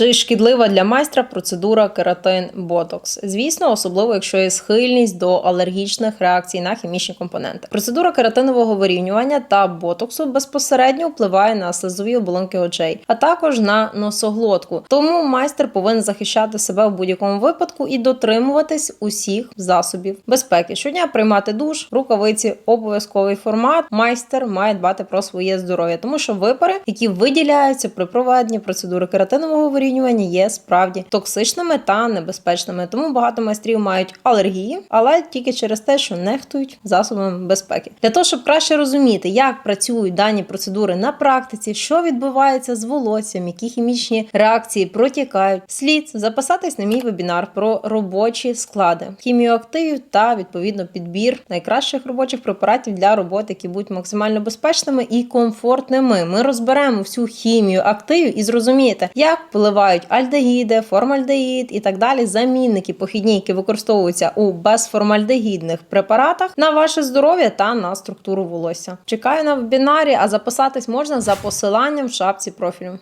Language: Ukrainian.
Чи шкідлива для майстра процедура кератин ботокс? Звісно, особливо якщо є схильність до алергічних реакцій на хімічні компоненти. Процедура кератинового вирівнювання та ботоксу безпосередньо впливає на слизові оболонки очей, а також на носоглотку. Тому майстер повинен захищати себе в будь-якому випадку і дотримуватись усіх засобів безпеки. Щодня приймати душ, рукавиці, обов'язковий формат. Майстер має дбати про своє здоров'я, тому що випари, які виділяються при проведенні процедури кератинового вирівнювання, є справді токсичними та небезпечними. Тому багато майстрів мають алергії, але тільки через те, що нехтують засобами безпеки. Для того, щоб краще розуміти, як працюють дані процедури на практиці, що відбувається з волоссям, які хімічні реакції протікають, слід записатись на мій вебінар про робочі склади, хімію активів та відповідно підбір найкращих робочих препаратів для роботи, які будуть максимально безпечними і комфортними. Ми розберемо всю хімію активів і зрозумієте, як впливають альдегіди, формальдегід і так далі. Замінники похідні, які використовуються у безформальдегідних препаратах на ваше здоров'я та на структуру волосся. Чекаю на вебінарі, а записатись можна за посиланням в шапці профілю.